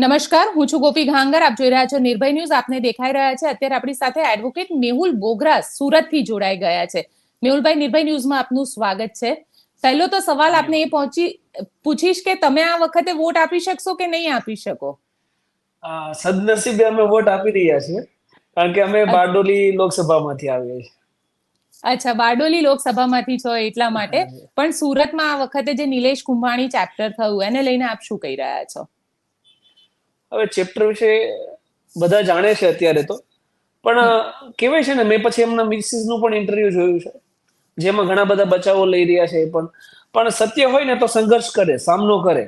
નમસ્કાર હું છું ગોપી ઘાંગર. આપ જોઈ રહ્યા છો નિર્ભય ન્યૂઝ. આપને દેખાઈ રહ્યા છે અત્યારે આપણી સાથે એડવોકેટ મેહુલ બોગરા સુરતથી જોડાઈ ગયા છે. મેહુલભાઈ નિર્ભય ન્યૂઝમાં આપનું સ્વાગત છે. પહેલો તો સવાલ આપને એ પહોંચી પૂછીશ કે તમે આ વખતે વોટ આપી શકશો કે નહીં આપી શકો? સદનસીબે અમે વોટ આપી રહ્યા છીએ કારણ કે અમે બારડોલી લોકસભામાંથી આવીએ છીએ. અચ્છા બારડોલી લોકસભામાંથી છો એટલા માટે. પણ સુરતમાં આ વખતે જે નિલેશ કુંભાણી ચેપ્ટર થયું એને લઈને આપ શું કહી રહ્યા છો? હવે ચેપ્ટર વિશે બધા જાણે છે અત્યારે તો. પણ કહેવાય છે ને, મેં પછી એમના મિસિસનું પણ ઇન્ટરવ્યુ જોયું છે. જેમાં ઘણા બધા બચાવો લઈ રહ્યા છે એ પણ. પણ સત્ય હોય ને તો સંઘર્ષ કરે, સામનો કરે.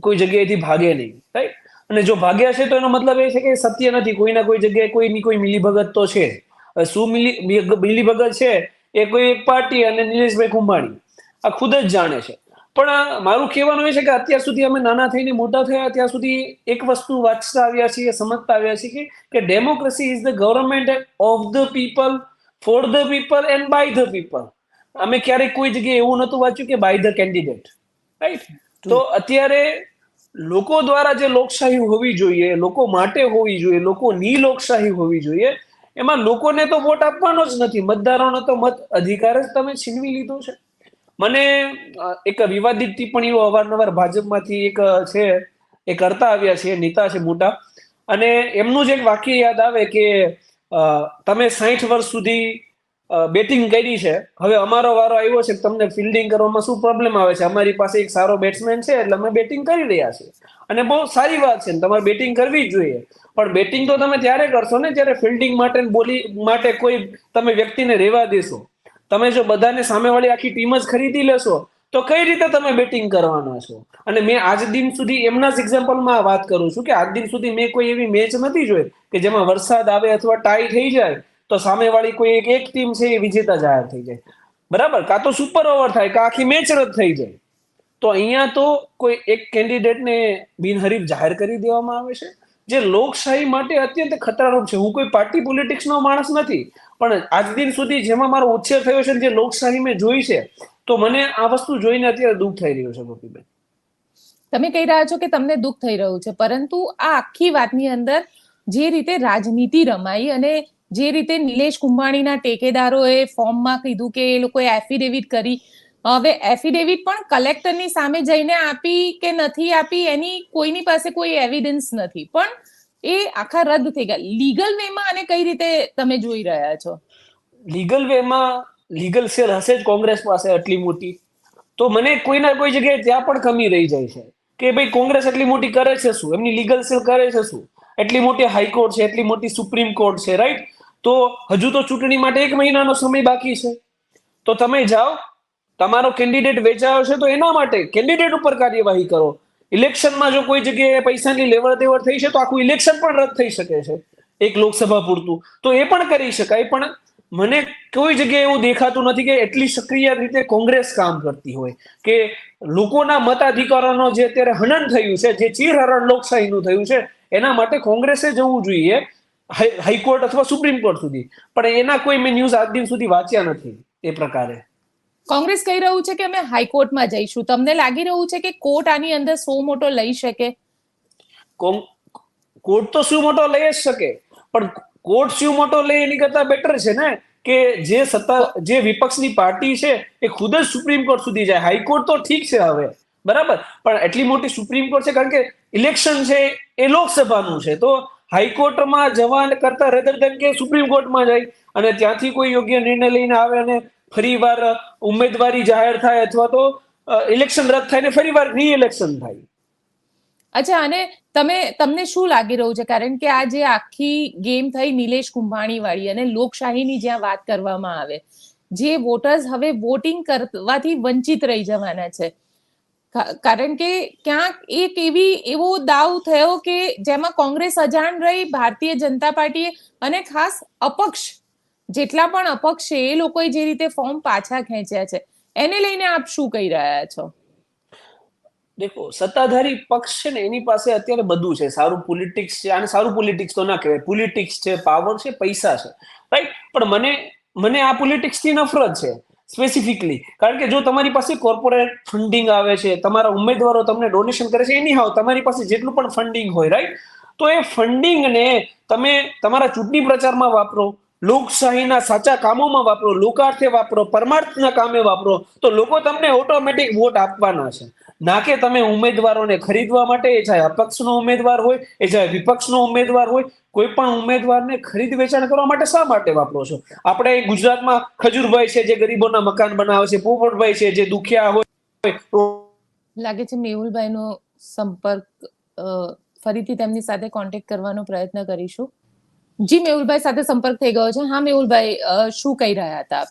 કોઈ જગ્યાએથી ભાગે નહીં રાઈટ અને જો ભાગ્યા છે તો એનો મતલબ એ છે કે સત્ય નથી. કોઈના કોઈ જગ્યાએ કોઈની કોઈ મિલીભગત તો છે. શું મિલી મિલીભગત છે? એ કોઈ એક પાર્ટી અને નિલેશભાઈ કુંભાણી. આ ખુદ જ જાણે છે. પણ મારું કહેવાનું એ છે કે અત્યાર સુધી અમે નાના થઈને મોટા થયા ત્યાં સુધી એક વસ્તુ વાંચતા આવ્યા છીએ સમજતા આવ્યા છીએ કે democracy is the government of the people for the people and by the people અમે ક્યારેક કોઈ જગ્યાએ એવું નહોતું વાંચ્યું કે બાય ધ કેન્ડિડેટ રાઈટ તો અત્યારે લોકો દ્વારા જે લોકશાહી હોવી જોઈએ લોકો માટે હોવી જોઈએ લોકોની લોકશાહી હોવી જોઈએ એમાં લોકોને તો વોટ આપવાનો જ નથી. મતદારોનો તો મત અધિકાર જ તમે છીનવી લીધો છે. મને એક વિવાદિત ટિપ્પણીઓ અવારનવાર ભાજપમાંથી એક છે, એ કરતા આવ્યા છે, નેતા છે મોટા. અને એમનું જ એક વાક્ય યાદ આવે કે તમે સાઠ વર્ષ સુધી બેટિંગ કરી છે. હવે અમારો વારો આવ્યો છે, તમને ફિલ્ડિંગ કરવામાં શું પ્રોબ્લેમ આવે છે? અમારી પાસે એક સારો બેટ્સમેન છે, એટલે અમે બેટિંગ કરી રહ્યા છીએ. અને બહુ સારી વાત છે, તમારે બેટિંગ કરવી જ જોઈએ. પણ બેટિંગ તો તમે ત્યારે કરશો ને, જ્યારે ફિલ્ડિંગ માટે બોલી, માટે કોઈ તમે વ્યક્તિને રહેવા દેશો. તમે જો બધાને સામેવાળી આખી ટીમ જ ખરીદી લેશો, તો કઈ રીતે તમે બેટિંગ કરવાના છો? અને મેં આજ દિન સુધી એમના જ એક્ઝામ્પલમાં વાત કરું છું કે આજ દિન સુધી મેં કોઈ એવી મેચ નથી જોઈ કે જેમાં વરસાદ આવે અથવા ટાઈ થઈ જાય, તો સામેવાળી કોઈ એક એક ટીમ છે એ વિજેતા જાહેર થઈ જાય. બરાબર? કાં તો સુપર ઓવર થાય, કાં આખી મેચ રદ થઈ જાય. તો અહીંયા તો કોઈ એક કેન્ડિડેટને બિનહરીફ જાહેર કરી દેવામાં આવે છે. જે લોકશાહી માટે અત્યંત ખતરારૂપ છે. હું કોઈ પાર્ટી પોલિટિક્સનો માણસ નથી. પણ આજ દિન સુધી જેમાં મારો ઉછેર થયો છે જે લોકશાહી મેં જોઈ છે, તો મને આ વસ્તુ જોઈને અત્યારે દુઃખ થઈ રહ્યું છે, ગોપીબેન. તમે કહી રહ્યા છો કે તમને દુઃખ થઈ રહ્યું છે, પરંતુ આ આખી વાતની અંદર જે રીતે રાજનીતિ રમાઈ અને જે રીતે નિલેશ કુંભાણીના ટેકેદારોએ ફોર્મમાં કીધું કે એ લોકોએ એફિડેવિટ કરી, હવે એફિડેવિટ પણ કલેક્ટરની સામે જઈને આપી કે નથી આપી એની કોઈની પાસે કોઈ એવિડન્સ નથી. પણ એ આખા રદ થઈ ગયા. લીગલ વેમાં આને કઈ રીતે તમે જોઈ રહ્યા છો? લીગલ વેમાં લીગલ સેલ હશે જ કોંગ્રેસ પાસે આટલી મોટી. તો મને કોઈના કોઈ જગ્યાએ ત્યાં પણ કમી રહી જાય છે. કે ભાઈ કોંગ્રેસ એટલી મોટી કરે છે શું? એમની લીગલ સેલ કરે છે શું? એટલી મોટી હાઈકોર્ટ છે એટલી મોટી સુપ્રીમ કોર્ટ છે રાઈટ તો હજુ તો ચૂંટણી માટે એક મહિનાનો સમય બાકી છે. તો તમે જાઓ, તમારો કેન્ડિડેટ વેચાયો છે તો એના માટે કેન્ડિડેટ ઉપર કાર્યવાહી કરો. ઇલેક્શનમાં જો કોઈ જગ્યાએ પૈસાની લેવડ દેવડ થઈ છે, તો આખું ઇલેક્શન પણ રદ થઈ શકે છે, એક લોકસભા પૂરતું. તો એ પણ કરી શકાય, પણ મને કોઈ જગ્યાએ એવું દેખાતું નથી કે એટલી સક્રિય રીતે કોંગ્રેસ કામ કરતી હોય. કે લોકોના મતાધિકારોનો જે અત્યારે હનન થયું છે, જે ચીરહરણ લોકશાહીનું થયું છે, એના માટે કોંગ્રેસે જવું જોઈએ હાઈકોર્ટ અથવા સુપ્રીમ કોર્ટ સુધી. પણ એના કોઈ મેં ન્યૂઝ આજ દિન સુધી વાંચ્યા નથી, એ પ્રકારે. કોંગ્રેસ કહી રહ્યું છે કે અમે હાઈકોર્ટમાં જઈશું. તમને લાગી રહ્યું છે કે કોર્ટ આની અંદર સો મોટો લઈ શકે? કોર્ટ તો શું મોટો લઈ જ શકે? પણ કોર્ટ શું મોટો લે એની કરતા બેટર છે ને? કે જે સત્તા, જે વિપક્ષની પાર્ટી છે એ ખુદ જ સુપ્રીમ કોર્ટ સુધી જાય. હાઈકોર્ટ તો ઠીક છે હવે. બરાબર? પણ એટલી મોટી સુપ્રીમ કોર્ટ છે કારણ કે ઇલેક્શન છે એ લોકસભાનું છે. તો હાઈકોર્ટમાં જવા કરતા રેધર દેન કે સુપ્રીમ કોર્ટમાં જાય અને ત્યાંથી કોઈ યોગ્ય નિર્ણય લઈને આવે અને ફરી વાર ઉમેદવારી જાહેર થાય અથવા તો ઇલેક્શન રદ થાય ને ફરી વાર રી ઇલેક્શન થાય. અચ્છા, અને તમે, તમને શું લાગી રહ્યું છે? કારણ કે આ જે આખી ગેમ થઈ નિલેશ કુંભાણી વાળી અને લોકશાહીની જ્યાં વાત કરવામાં આવે, જે વોટર્સ હવે વોટિંગ કરવાથી વંચિત રહી જવાના છે. કારણ કે ક્યાંક એક એવી, એવો દાવ થયો કે જેમાં કોંગ્રેસ અજાણ રહી, ભારતીય જનતા પાર્ટીએ અને ખાસ અપક્ષ જેટલા પણ અપક્ષ છે, એ લોકોએ જે રીતે ફોર્મ પાછા ખેંચ્યા છે, એને લઈને આપ શું કહી રહ્યા છો? દેખો, સત્તાધારી પક્ષ છે ને, એની પાસે અત્યારે બધું છે. સારું પોલિટિક્સ છે, અને સારું પોલિટિક્સ તો ના કહેવાય. પોલિટિક્સ છે પાવર છે, પૈસા છે. રાઈટ પણ મને મને આ પોલિટિક્સથી નફરત છે સ્પેસિફિકલી કારણ કે જો તમારી પાસે કોર્પોરેટ ફંડિંગ આવે છે, તમારા ઉમેદવારો તમને ડોનેશન કરે છે એની હાવ તમારી પાસે જેટલું પણ ફંડિંગ હોય રાઈટ તો એ ફંડિંગને તમે તમારા ચૂંટણી પ્રચારમાં વાપરો. લોકશાહીના સાચા કામોમાં વાપરો, લોકાર્થે વાપરો, પરમાર્થના કામે વાપરો, તો લોકો તમને ઓટોમેટિક વોટ આપવાના છે. ના કે તમે ઉમેદવારોને ખરીદવા માટે, એ ચાહે અપક્ષનો ઉમેદવાર હોય, એ ચાહે વિપક્ષનો ઉમેદવાર હોય, કોઈ પણ ઉમેદવારને ખરીદ વેચાણ કરવા માટે શા માટે વાપરો છો? આપણે ગુજરાતમાં ખજૂરભાઈ છે, જે ગરીબોના મકાન બનાવે છે, પોપટભાઈ છે, જે દુખિયા હોય, લાગે છે મેહુલભાઈનો સંપર્ક ફરીથી તેમની સાથે કોન્ટેક્ટ કરવાનો પ્રયત્ન કરીશું. જી, મેહુલભાઈ સાથે સંપર્ક થઈ ગયો છે. હા, મેહુલભાઈ શું કહી રહ્યા હતા આપ?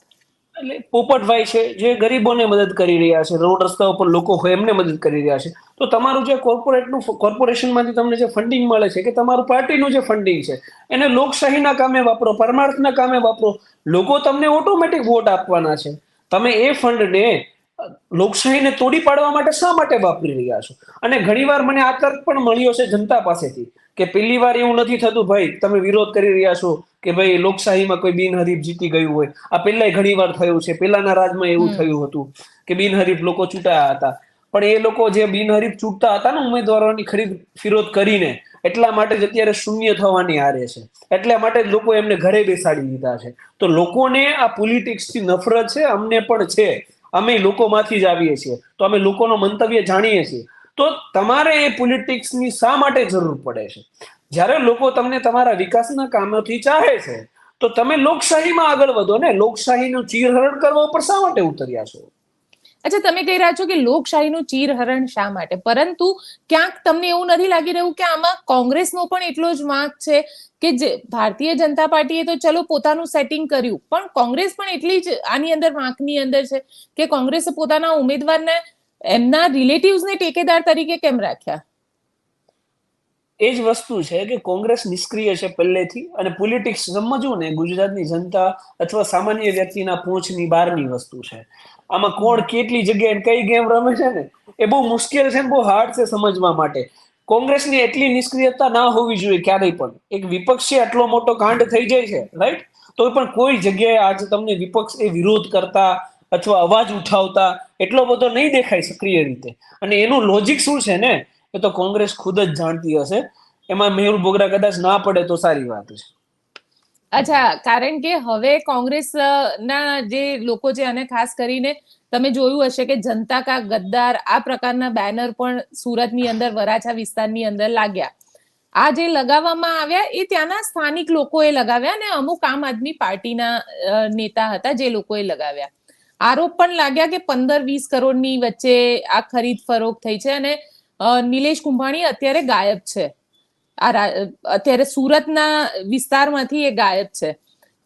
એટલે પોપટભાઈ છે, જે ગરીબોને મદદ કરી રહ્યા છે, રોડ રસ્તા ઉપર લોકો હોય એમને મદદ કરી રહ્યા છે. તો તમારું જે કોર્પોરેટનું કોર્પોરેશનમાંથી તમને જે ફંડિંગ મળે છે, કે તમારું પાર્ટીનું જે ફંડિંગ છે, એને લોકશાહીના કામે વાપરો, પરમાર્થના કામે વાપરો, લોકો તમને ઓટોમેટિક વોટ આપવાના છે. તમે એ ફંડને લોકશાહીને તોડી પાડવા માટે શા માટે વાપરી રહ્યા છો? અને ઘણીવાર મને આ તર્ક પણ મળ્યો છે જનતા પાસેથી. કે પહેલી વાર એવું નથી થતું ભાઈ તમે વિરોધ કરી રહ્યા છો કે ભાઈ લોકશાહીમાં કોઈ બિનહરીફ જીતી ગયું હોય. આ પહેલા ઘણી વાર થયું છે. પહેલાના રાજમાં એવું થયું હતું કે બિનહરીફ લોકો ચૂંટાયા હતા. પણ એ લોકો જે બિનહરીફ ચૂંટતા હતા ને ઉમેદવારોની ખરીદ ફિરોધ કરીને એટલા માટે જ અત્યારે શૂન્ય થવાની હારે છે. એટલા માટે જ લોકો એમને ઘરે બેસાડી દીધા છે. તો લોકોને આ પોલિટિક્સથી નફરત છે? અમને પણ છે. અમે લોકોમાંથી જ આવીએ છીએ. તો અમે લોકોનો મંતવ્ય જાણીએ છીએ. તો તમારે એ પોલિટિક્સની શા માટે જરૂર પડે છે? જ્યારે લોકો તમને તમારા વિકાસના કામોથી ચાહે છે, તો તમે લોકશાહીમાં આગળ વધો ને લોકશાહીનું ચીરહરણ કરવા ઉપર શા માટે ઉતર્યા છો? અચ્છા, તમે કહી રહ્યા છો કે લોકશાહીનું ચીરહરણ શા માટે? પરંતુ ક્યાંક તમને એવું નથી લાગી રહ્યું કે આમાં કોંગ્રેસનો પણ એટલો જ વાંક છે કે જે ભારતીય જનતા પાર્ટીએ તો ચલો પોતાનું સેટિંગ કર્યું, પણ કોંગ્રેસ પણ એટલી જ આની અંદર વાંકની અંદર છે કે કોંગ્રેસે પોતાના ઉમેદવારને એમના રિલેટિવ્સને ટેકેદાર તરીકે કેમ રાખ્યા? એ જ વસ્તુ છે કે કોંગ્રેસ નિષ્ક્રિય છે પહેલેથી અને પોલિટિક્સ સમજવું ને, ગુજરાતની જનતા અથવા સામાન્ય વ્યક્તિના પહોંચની બહારની વસ્તુ છે. આમાં કોણ કેટલી જગ્યાએ કઈ ગેમ રમે છે ને, એ બહુ મુશ્કેલ છે બહુ હાર્ડ છે સમજવા માટે. કોંગ્રેસની એટલી નિષ્ક્રિયતા ના હોવી જોઈએ ક્યારેય પણ. એક વિપક્ષી આટલો મોટો કાંડ થઈ જાય છે રાઈટ તો પણ કોઈ જગ્યાએ આજે તમને વિપક્ષ એ વિરોધ કરતા અથવા અવાજ ઉઠાવતા, એટલો બધો નહીં દેખાય સક્રિય રીતે. અને એનું લોજિક શું છે ને, એ તો કોંગ્રેસ ખુદ જ જાણતી હશે. એમાં મેહુલ બોગરા કદાચ ના પડે તો સારી વાત છે. અચ્છા, કારણ કે હવે કોંગ્રેસ ના જે લોકો છે અને ખાસ કરીને તમે જોયું હશે કે જનતા કા ગદ્દાર આ પ્રકારના બેનર પણ સુરતની અંદર, વરાછા વિસ્તારની અંદર લાગ્યા. આ જે લગાવવામાં આવ્યા, એ ત્યાંના સ્થાનિક લોકોએ લગાવ્યા અને અમુક આમ આદમી પાર્ટીના નેતા હતા જે લોકોએ લગાવ્યા. આરોપ પણ લાગ્યા કે પંદર વીસ કરોડની વચ્ચે આ ખરીદ ફરોખ થઈ છે અને નિલેશ કુંભાણી અત્યારે ગાયબ છે. આ અત્યારે સુરતના વિસ્તારમાંથી એ ગાયબ છે.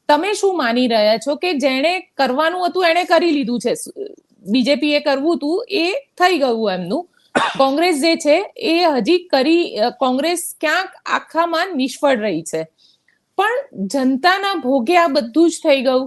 તમે શું માની રહ્યા છો કે જેણે કરવાનું હતું એણે કરી લીધું છે? બીજેપી એ કરવું હતું એ થઈ ગયું એમનું. કોંગ્રેસ જે છે એ હજી કરી, કોંગ્રેસ ક્યાંક આખામાં નિષ્ફળ રહી છે. પણ જનતાના ભોગે આ બધું જ થઈ ગયું.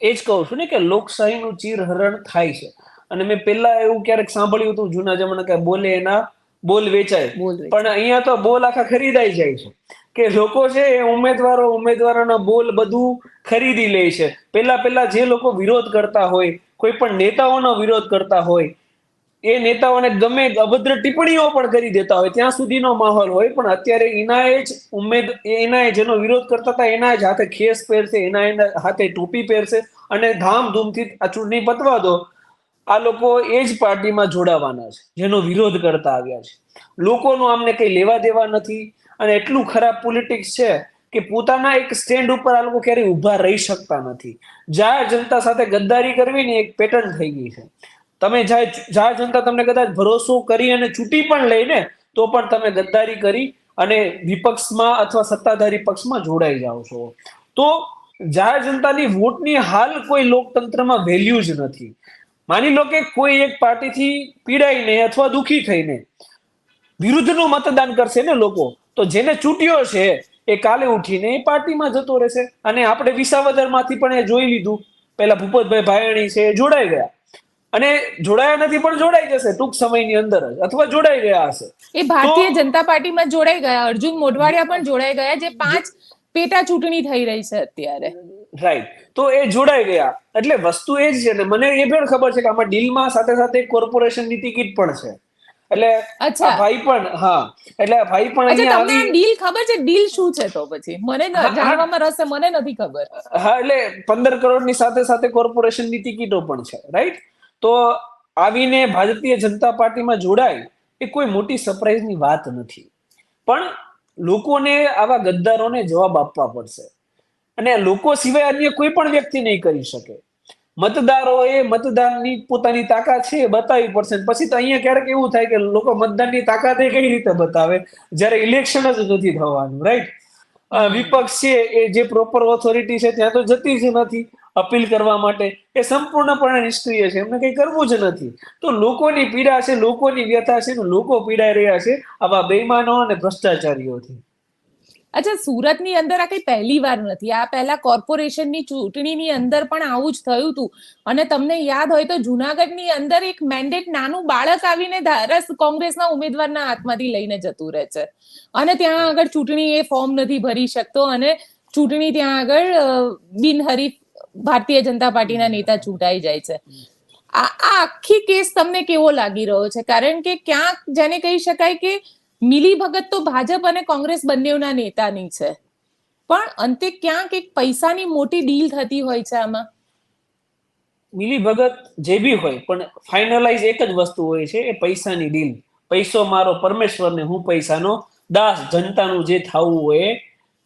એ જ કહું છું ને કે લોકશાહીનું ચીરહરણ થાય છે. અને મેં પેલા એવું ક્યારેક સાંભળ્યું હતું જૂના જમાના કે બોલે એના બોલ વેચાય. પણ અહીંયા તો બોલ આખા ખરીદાઈ જાય છે. કે લોકો છે એ ઉમેદવારો ઉમેદવારોના બોલ બધું ખરીદી લે છે. પેલા પેલા જે લોકો વિરોધ કરતા હોય કોઈ પણ નેતાઓનો વિરોધ કરતા હોય એ નેતાઓને ગમે અભદ્ર ટિપ્પણીઓ પણ કરી દેતા હોય, ત્યાં સુધીનો માહોલ હોય, પણ અત્યારે એનાએ જ ઉમેદ એનાએ જેનો વિરોધ કરતા હતા, એના જ હાથે ખેસ પહેરશે, એના એના હાથે ટોપી પહેરશે અને ધામધૂમથી આ ચૂંટણી પતવા દો, આ લોકો એ જ પાર્ટીમાં જોડાવાના છે, જેનો વિરોધ કરતા આવ્યા છે. લોકોનું આમને કંઈ લેવા દેવા નથી અને એટલું ખરાબ પોલિટિક્સ છે કે પોતાના એક સ્ટેન્ડ ઉપર આ લોકો ક્યારેય ઊભા રહી શકતા નથી. જાહેર જનતા સાથે ગદ્દારી કરવી ને એક પેટર્ન થઈ ગઈ છે. તમે જાહેર જનતા તમને કદાચ ભરોસો કરી અને ચૂંટી પણ લઈને તો પણ તમે ગદ્દારી કરી અને વિપક્ષમાં અથવા સત્તાધારી પક્ષમાં જોડાઈ જાઓ છો. તો જાહેર જનતાની વોટની હાલ કોઈ લોકતંત્રમાં વેલ્યુ જ નથી. માની લો કે કોઈ એક પાર્ટીથી પીડાઈને અથવા દુખી થઈને વિરુદ્ધનું મતદાન કરશે ને લોકો, તો જેને ચૂંટ્યો છે એ કાલે ઉઠીને એ પાર્ટીમાં જતો રહેશે. અને આપણે વિસાવદરમાંથી પણ એ જોઈ લીધું. પેલા ભૂપતભાઈ ભાયણી છે એ જોડાઈ ગયા. અને જોડાયા નથી પણ જોડાઈ જશે ટૂંક સમયની અંદર જ અથવા જોડાઈ ગયા હશે. એ ભારતીય જનતા પાર્ટીમાં જોડાઈ ગયા અર્જુન મોઢવાડિયા પણ જોડાઈ ગયા જે પાંચ પેટા ચૂંટણી થઈ રહી છે અત્યારે. રાઈટ તો એ જોડાઈ ગયા. એટલે વસ્તુ એ જ છે ને મને એ પણ ખબર છે કે આમાં ડીલમાં સાથે સાથે કોર્પોરેશનની ટિકિટ પણ છે. એટલે અચ્છા. ભાઈ પણ હા. એટલે ભાઈ પણ અહીંયા આવી ડીલ ખબર છે? ડીલ શું છે તો પછી? મને ન-. જાણવામાં રસ છે મને નથી ખબર. હા એટલે પંદર કરોડની સાથે સાથે કોર્પોરેશનની ટિકિટો પણ છે. રાઈટ તો આવીને ભારતીય જનતા પાર્ટીમાં જોડાય એ કોઈ મોટી સરપ્રાઈઝની વાત નથી. પણ લોકોને આવા ગદ્દારોને જવાબ આપવા પડશે. અને લોકો સિવાય અન્ય કોઈ પણ વ્યક્તિ નહીં કરી શકે. મતદારોએ મતદાનની પોતાની તાકાત છે એ બતાવી પડશે. પછી તો અહીંયા ક્યારેક એવું થાય કે લોકો મતદાનની તાકાત એ કઈ રીતે બતાવે? જ્યારે ઇલેક્શન જ નથી થવાનું રાઈટ વિપક્ષ છે એ જે પ્રોપર ઓથોરિટી છે ત્યાં તો જતી જ નથી. અપીલ કરવા માટે એ સંપૂર્ણપણે નિષ્ક્રિય છે. એમને કંઈ કરવું જ નથી. તો લોકોની પીડા છે, લોકોની વ્યથા છે લોકો પીડાઈ રહ્યા છે આવા બેઈમાનો અને ભ્રષ્ટાચારીઓથી. અચ્છા, સુરતની અંદર આ કઈ પહેલી વાર નથી. આ પહેલા કોર્પોરેશનની ચૂંટણીની અંદર પણ આવું જ થયું હતું અને તમને યાદ હોય તો જુનાગઢની અંદર એક મેન્ડેટ નાનું બાળક આવીને ધારસ કોંગ્રેસના ઉમેદવારના હાથમાંથી લઈને જતું રહે છે. અને ત્યાં આગળ ચૂંટણી એ ફોર્મ નથી ભરી શકતો અને ચૂંટણી ત્યાં આગળ બિનહરીફ ભારતીય જનતા પાર્ટીના નેતા ચૂંટાઈ જાય છે. આ આખી કેસ તમને કેવો લાગી રહ્યો છે? કારણ કે ક્યાંક જેને કહી શકાય કે મિલી ભગત તો ભાજપ અને કોંગ્રેસ બંનેના નેતાની છે. પણ અંતે ક્યાંક એક પૈસાની મોટી ડીલ થતી હોય છે આમાં? મિલી ભગત જે બી હોય, પણ ફાઇનલાઇઝ એક જ વસ્તુ હોય છે એ પૈસાની ડીલ. પૈસો મારો પરમેશ્વર ને હું પૈસાનો દાસ, જનતાનું જે થવું હોય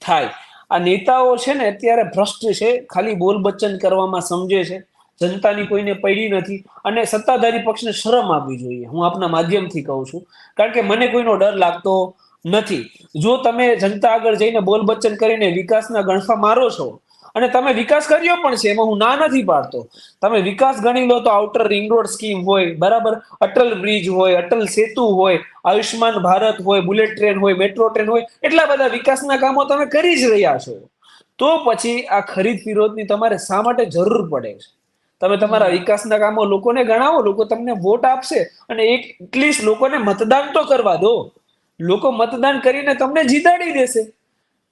થાય. આ નેતાઓ છે ને અત્યારે ભ્રષ્ટ છે, ખાલી બોલ બચ્ચન કરવામાં સમજે છે. જનતાની કોઈને પડી નથી અને સત્તાધારી પક્ષને શરમ આપવી જોઈએ. હું આપના માધ્યમથી કહું છું. કારણ કે મને કોઈનો ડર લાગતો નથી. જો તમે જનતા આગળ જઈને બોલ બચ્ચન કરીને વિકાસના ગણફા મારો છો અને તમે વિકાસ કર્યો પણ છે એમાં હું ના નથી પાડતો. તમે વિકાસ ગણી લો તો આઉટર રિંગ રોડ સ્કીમ હોય બરાબર? અટલ બ્રિજ હોય અટલ સેતુ હોય આયુષ્માન ભારત હોય બુલેટ ટ્રેન હોય મેટ્રો ટ્રેન હોય એટલા બધા વિકાસના કામો તમે કરી જ રહ્યા છો. તો પછી આ ખરીદ વિરોધની તમારે શા માટે જરૂર પડે છે? તમે તમારા વિકાસના કામો લોકોને ગણાવો લોકો તમને વોટ આપશે અને એક એટલીસ્ટ લોકોને મતદાન તો કરવા દો. લોકો મતદાન કરીને તમને જીતાડી દેશે.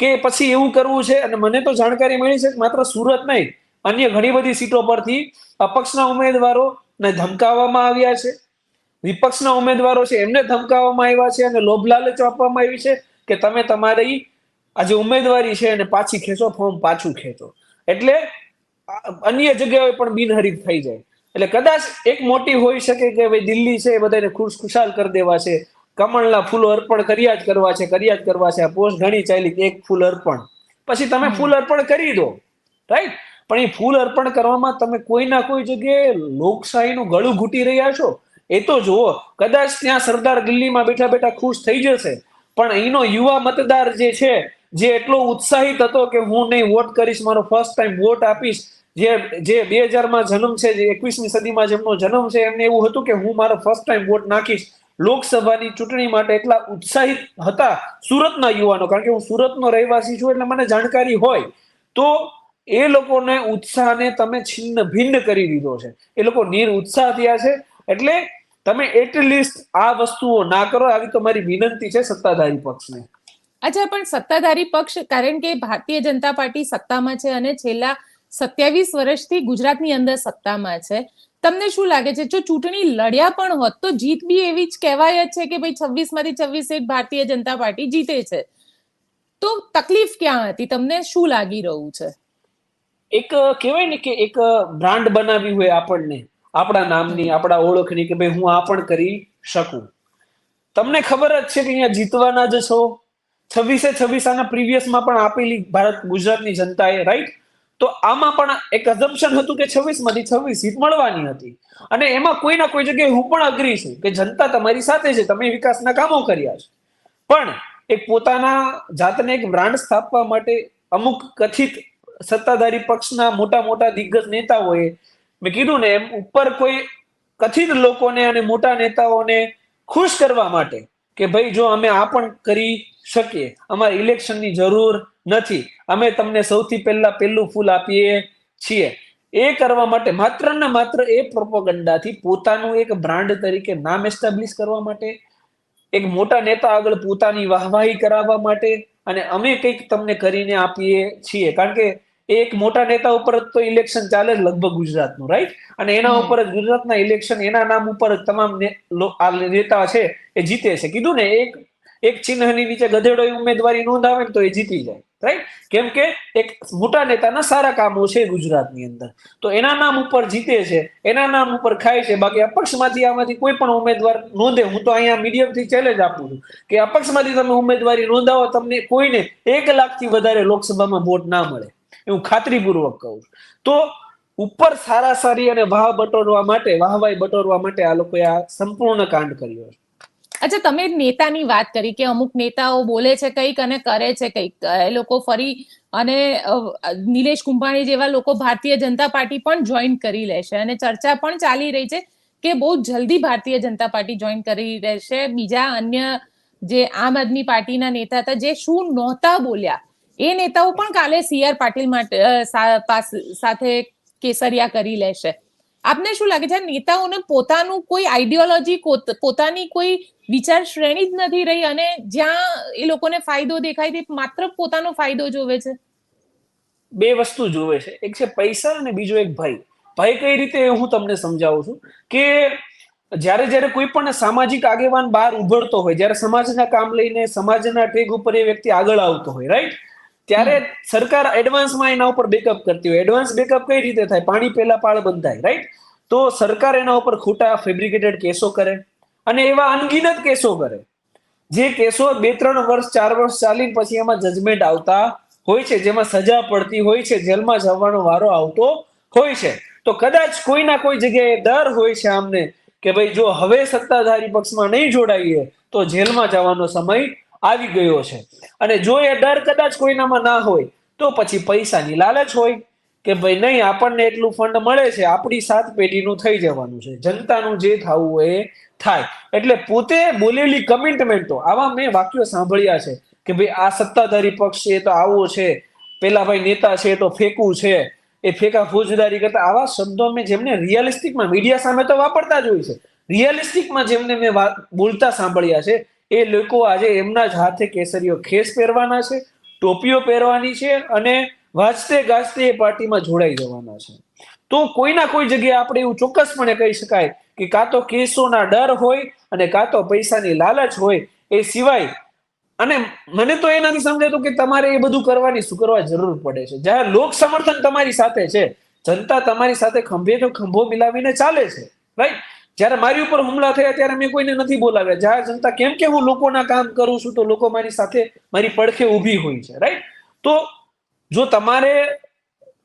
કે પછી એવું કરવું છે? અને મને તો જાણકારી મળી છે માત્ર સુરત નહીં, અન્ય ઘણી બધી સીટો પરથી અપક્ષના ઉમેદવારો ને ધમકાવવામાં આવ્યા છે. વિપક્ષના ઉમેદવારો છે, એમને ધમકાવવામાં આવ્યા છે અને લોભ લાલચ આપવામાં આવી છે કે તમે તમારી આ જે ઉમેદવારી છે એને પાછી ખેંચો, ફોર્મ પાછું ખેંચો. એટલે અન્ય જગ્યાએ પણ બિનહરીફ થઈ જાય. એટલે કદાચ એક મોટી હોઈ શકે કે ભાઈ દિલ્હી છે એ બધાને ખુશ ખુશાલ કરી દેવા છે કમળના ફૂલો અર્પણ કર્યા જ કરવા છે, કર્યા જ કરવા છે. પોસ્ટ ઘણી ચાલી, એક ફૂલ અર્પણ. પછી તમે ફૂલ અર્પણ કરી દો રાઈટ પણ એ ફૂલ અર્પણ કરવામાં તમે કોઈ ના કોઈ જગ્યાએ લોકશાહીનું ગળું ઘૂટી રહ્યા છો? એ તો જુઓ, કદાચ ત્યાં સરદાર દિલ્હીમાં બેઠા બેઠા ખુશ થઈ જશે, પણ અહીંનો યુવા મતદાર જે છે, જે એટલો ઉત્સાહિત હતો કે હું નહીં વોટ કરીશ, મારો ફર્સ્ટ ટાઈમ વોટ આપીશ, જે જે બે હજારમાં જન્મ છે, જે એકવીસમી સદીમાં જેમનો જન્મ છે, એમને એવું હતું કે હું મારો ફર્સ્ટ ટાઈમ વોટ નાખીશ. લોકસભાની ચૂંટણી માટે એટલા ઉત્સાહિત હતા સુરતના યુવાનો. કારણ કે હું સુરતનો રહેવાસી છું એટલે મને જાણકારી હોય. તો એ લોકોને ઉત્સાહને તમે છિન્ન ભિન્ન કરી દીધો છે. એ લોકો નિર ઉત્સાહ થયા છે. એટલે તમે એટલીસ્ટ આ વસ્તુઓ ના કરો. આવી તો મારી વિનંતી છે સત્તાધારી પક્ષને. અચ્છા, પણ સત્તાધારી પક્ષ, કારણ કે ભારતીય જનતા પાર્ટી સત્તામાં છે અને છેલ્લા સત્યાવીસ વર્ષથી ગુજરાતની અંદર સત્તામાં છે. તમને શું લાગે છે? જો ચૂંટણી લડ્યા પણ હોત, તો જીત બી એવી જ કહેવાય જ છે કે ભાઈ છવ્વીસમાંથી છવ્વીસ સીટ ભારતીય જનતા પાર્ટી જીતે છે. તો તકલીફ ક્યાં હતી? તમને શું લાગી રહ્યું છે? એક કહેવાય ને કે એક બ્રાન્ડ બનાવી હોય આપણને, આપણા નામની, આપણા ઓળખની કે ભાઈ હું આ પણ કરી શકું. તમને ખબર જ છે કે અહીંયા જીતવાના જ છો. છવ્વીસે છવ્વીસ આના પ્રીવિયસમાં પણ આપેલી ભારત ગુજરાતની જનતાએ રાઈટ તો આમાં પણ એક અઝમ્પશન હતું કે છવ્વીસમાંથી છવ્વીસ સીટ મળવાની હતી. અને એમાં કોઈ ના કોઈ જગ્યાએ હું પણ અગ્રી છું કે જનતા તમારી સાથે છે, તમે વિકાસના કામો કર્યા છે. પણ એક પોતાના જાતને એક બ્રાન્ડ સ્થાપવા માટે અમુક કથિત સત્તાધારી પક્ષના મોટા મોટા દિગ્ગજ નેતાઓએ મેં કીધું ને એમ ઉપર કોઈ કથિત લોકોને અને મોટા નેતાઓને ખુશ કરવા માટે કે ભાઈ જો અમે આ પણ કરી શકીએ, અમારે ઇલેક્શનની જરૂર નથી. અમે તમને સૌથી પહેલા પહેલું ફૂલ આપીએ છીએ. એ કરવા માટે માત્ર ને માત્ર એ પ્રોપોગંડાથી પોતાનું એક બ્રાન્ડ તરીકે નામ એસ્ટાબ્લિશ કરવા માટે, એક મોટા નેતા આગળ પોતાની વાહવાહી કરાવવા માટે અને અમે કંઈક તમને કરીને આપીએ છીએ. કારણ કે એક મોટા નેતા ઉપર જ તો ઇલેક્શન ચાલે જ લગભગ ગુજરાતનું રાઈટ અને એના ઉપર જ ગુજરાતના ઇલેક્શન એના નામ ઉપર જ તમામ ને- લો- આ નેતા છે એ જીતે છે. કીધું ને એક એક ચિહ્નની નીચે ગધેડો ઉમેદવારી નોંધાવે ને તો એ જીતી જાય રાઈટ કેમ કે એક મોટા નેતાના સારા કામો છે ગુજરાતની અંદર. તો એના નામ ઉપર જીતે છે એના નામ ઉપર ખાય છે બાકી અપક્ષમાંથી આમાંથી કોઈ પણ ઉમેદવાર નોંધે. હું તો અહીંયા મીડિયમથી ચેલેન્જ આપું છું કે અપક્ષમાંથી તમે ઉમેદવારી નોંધાવો તમને કોઈને એક લાખથી વધારે લોકસભામાં વોટ ના મળે. એવું ખાતરીપૂર્વક કહું તો ઉપર સારા સારી અને વાહ બટોરવા માટે, વાહવાઈ બટોરવા માટે આ લોકોએ આ સંપૂર્ણ કાંડ કર્યો છે. અચ્છા, તમે નેતાની વાત કરી કે અમુક નેતાઓ બોલે છે કંઈક અને કરે છે કંઈક. એ લોકો ફરી અને નિલેશ કુંભાણી જેવા લોકો ભારતીય જનતા પાર્ટી પણ જોઈન કરી લેશે અને ચર્ચા પણ ચાલી રહી છે કે બહુ જલ્દી ભારતીય જનતા પાર્ટી જોઈન કરી રહેશે બીજા અન્ય જે આમ આદમી પાર્ટીના નેતા હતા જે શું નહોતા બોલ્યા એ નેતાઓ પણ કાલે સીઆર પાટીલ માટે સાથે કેસરિયા કરી લેશે. આપને શું લાગે છે નેતાઓને પોતાનું કોઈ આઈડિયોલોજી પોતાની કોઈ વિચાર શ્રેણી જ નથી રહી અને જ્યાં એ લોકોને ફાયદો દેખાય તે માત્ર પોતાનો ફાયદો જોવે છે? બે વસ્તુ જોવે છે. એક છે પૈસા અને બીજો એક ભય. ભય કઈ રીતે હું તમને સમજાવું છું કે જ્યારે જ્યારે કોઈ પણ સામાજિક આગેવાન બહાર ઉભરતો હોય, જ્યારે સમાજના કામ લઈને સમાજના ટેગ ઉપર એ વ્યક્તિ આગળ આવતો હોય રાઈટ ત્યારે સરકાર એડવાન્સમાં એના ઉપર બેકઅપ કરતી હોય. એડવાન્સ બેકઅપ કઈ રીતે થાય? પાણી પહેલા પાળ બંધાય રાઈટ તો સરકાર એના ઉપર ખોટા ફેબ્રિકેટેડ કેસો કરે અને એવા અનગિનત કેસો કરે. જે કેસો બે ત્રણ વર્ષ, ચાર વર્ષ ચાલીને પછી એમાં જજમેન્ટ આવતા હોય છે. જેમાં સજા પડતી હોય છે. જેલમાં જવાનો વારો આવતો હોય છે. તો કદાચ કોઈના કોઈ જગ્યાએ ડર હોય છે આમને કે ભાઈ જો હવે સત્તાધારી પક્ષમાં નહીં જોડાઈએ તો જેલમાં જવાનો સમય આવી ગયો છે. અને જો એ ડર કદાચ કોઈનામાં ના હોય, તો પછી પૈસાની લાલચ હોય કે ભાઈ નહીં, આપણને એટલું ફંડ મળે છે, આપણી સાત પેઢીનું થઈ જવાનું છે. જનતાનું જે થવું હોય એ થાય. એટલે પોતે બોલેલી કમિટમેન્ટો આવા મેં વાક્યો સાંભળ્યા છે કે ભાઈ આ સત્તાધારી પક્ષ છે તો આવો છે, પેલા ભાઈ નેતા છે તો ફેંકું છે, એ ફેંકા ફોજદારી કરતા. આવા શબ્દો મેં જેમને રિયલિસ્ટિકમાં મીડિયા સામે તો વાપરતા જ હોય છે. રિયલિસ્ટિકમાં જેમને મેં બોલતા સાંભળ્યા છે એ લોકો આજે એમના જ હાથે કેસરીઓ ખેસ પહેરવાના છે, ટોપીઓ પહેરવાની છે અને વાંચતે ગાજતે એ પાર્ટીમાં જોડાઈ જવાના છે. તો કોઈના કોઈ જગ્યાએ આપણે એવું ચોક્કસપણે કહી શકાય કે કાં તો કેસોના ડર હોય અને કાં તો પૈસાની લાલચ હોય એ સિવાય, અને મને તો એ નથી સમજાતું કે તમારે એ બધું કરવાની શું કરવા જરૂર પડે છે. જ્યારે લોક સમર્થન તમારી સાથે છે, જનતા તમારી સાથે ખંભે તો ખંભો મિલાવીને ચાલે છે રાઈટ જ્યારે મારી ઉપર હુમલા થયા ત્યારે મેં કોઈને નથી બોલાવ્યા. જાહેર જનતા કેમ કે હું લોકોના કામ કરું છું તો લોકો મારી સાથે મારી પડખે ઊભી હોય છે રાઈટ તો જો તમારે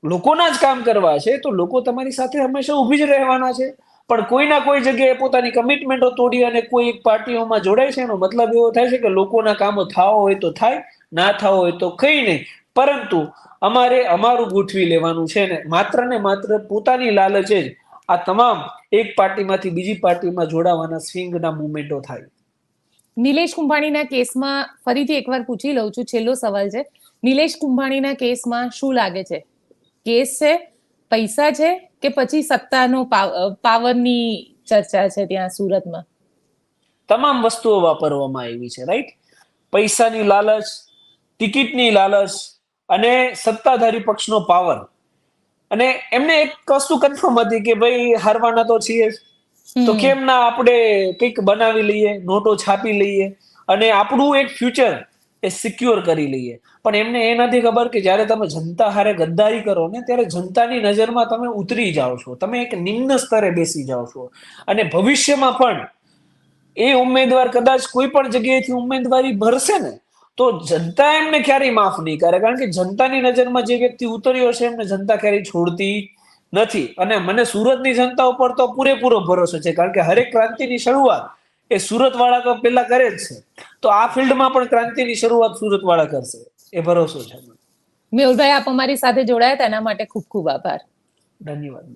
લોકોના જ કામ કરવા છે, તો લોકો તમારી સાથે હંમેશા ઊભી જ રહેવાના છે. પણ કોઈના કોઈ જગ્યાએ પોતાની કમિટમેન્ટો તોડી અને કોઈ એક પાર્ટીઓમાં જોડાય છે, એનો મતલબ એવો થાય છે કે લોકોના કામો થાવ હોય તો થાય, ના થાવો હોય તો કંઈ નહીં. પરંતુ અમારે અમારું ગોઠવી લેવાનું છે ને, માત્ર ને માત્ર પોતાની લાલચે જ આ તમામ એક પાર્ટીમાંથી બીજી પાર્ટીમાં જોડાવાના સ્વિંગના મુવમેન્ટો થાય. નિલેશ કુંભાણીના કેસમાં ફરીથી એકવાર પૂછી લઉં છું છેલ્લો સવાલ છે. નિલેશ કુંભાણીના કેસમાં શું લાગે છે? કેસ છે પૈસા છે કે પછી સત્તાનો પાવરની ચર્ચા છે ત્યાં સુરતમાં? તમામ વસ્તુઓ વાપરવામાં આવી છે રાઈટ? પૈસાની લાલચ ટિકિટની લાલચ અને સત્તાધારી પક્ષનો પાવર. અને એમને એક વસ્તુ કન્ફર્મ હતી કે ભાઈ હારવાના તો છીએ. તો કેમ ના આપણે કંઈક બનાવી લઈએ નોટો છાપી લઈએ અને આપણું એક ફ્યુચર એ સિક્યોર કરી લઈએ. પણ એમને એ નથી ખબર કે જ્યારે તમે જનતા હારે ગદ્દારી કરો ને ત્યારે જનતાની નજરમાં તમે ઉતરી જાઓ છો. તમે એક નિમ્ન સ્તરે બેસી જાઓ છો. અને ભવિષ્યમાં પણ એ ઉમેદવાર કદાચ કોઈ પણ જગ્યાએથી ઉમેદવારી ભરશે ને તો જનતા એમને ક્યારેય માફ નહીં કરે કારણ કે જનતાની નજરમાં જે વ્યક્તિ ઉતર્યો છે એમને જનતા ક્યારેય છોડતી નથી. અને મને સુરતની જનતા ઉપર તો પૂરેપૂરો ભરોસો છે કારણ કે હરેક ક્રાંતિની શરૂઆત એ સુરત વાળા તો પેલા કરે જ છે. તો આ ફિલ્ડમાં પણ ક્રાંતિની શરૂઆત સુરત વાળા કરશે એ ભરોસો છે. મેહુલભાઈ આપ અમારી સાથે જોડાયા તેના માટે ખૂબ ખૂબ આભાર. ધન્યવાદ.